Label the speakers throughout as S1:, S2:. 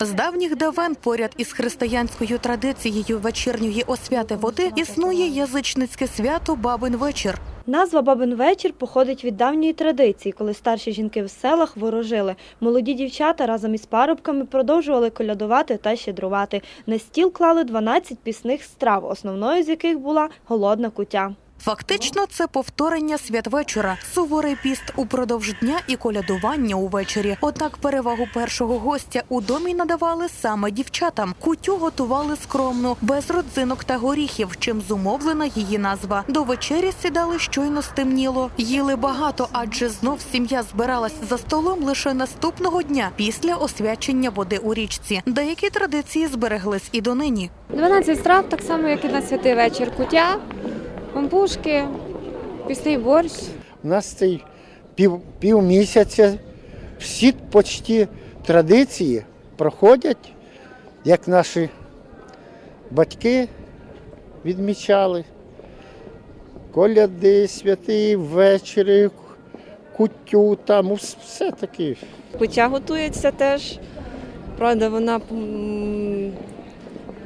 S1: З давніх давен поряд із християнською традицією вечірньої освяти води існує язичницьке свято Бабин вечір.
S2: Назва Бабин вечір походить від давньої традиції, коли старші жінки в селах ворожили. Молоді дівчата разом із парубками продовжували колядувати та щедрувати. На стіл клали 12 пісних страв, основною з яких була голодна кутя.
S1: Фактично, це повторення святвечора, суворий піст упродовж дня і колядування увечері. Однак перевагу першого гостя у домі надавали саме дівчатам. Кутю готували скромно, без родзинок та горіхів, чим зумовлена її назва. До вечері сідали щойно стемніло. Їли багато, адже знов сім'я збиралась за столом лише наступного дня після освячення води у річці. Деякі традиції збереглись і донині.
S3: 12 страв, так само, як і на святий вечір. Кутя, пампушки, пісний борщ.
S4: У нас цей пів, півмісяця всі почті традиції проходять, як наші батьки відмічали. Коляди, святи, вечори, куттю, там все таке.
S5: Куття готується теж. Правда, вона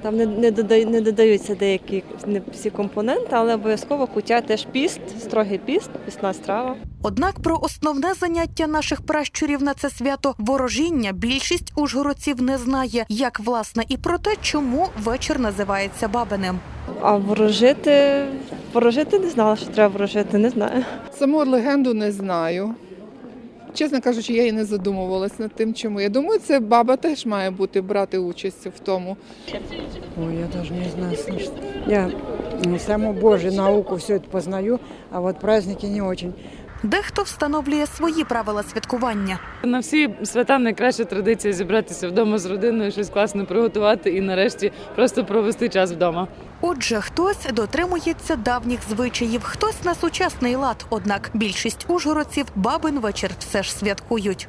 S5: там не, не, додаю- не додаються деякі не всі компоненти, але обов'язково куття теж піст, строгий піст, пісна страва.
S1: Однак про основне заняття наших пращурів на це свято ворожіння більшість ужгородців не знає, як власне і про те, чому вечір називається бабиним.
S5: А ворожити, ворожити не знала, що треба ворожити, не знаю.
S6: Саму легенду не знаю. Чесно кажучи, я і не задумувалась над тим, чому. Я думаю, це баба теж має бути брати участь в тому.
S7: Ой, я даже не знаю, слушай. Я м, саму Божью науку все это познаю, а вот праздники не очень.
S1: Дехто встановлює свої правила святкування.
S8: На всі свята найкраща традиція зібратися вдома з родиною, щось класно приготувати і нарешті просто провести час вдома.
S1: Отже, хтось дотримується давніх звичаїв, хтось на сучасний лад. Однак більшість ужгородців бабин вечір все ж святкують.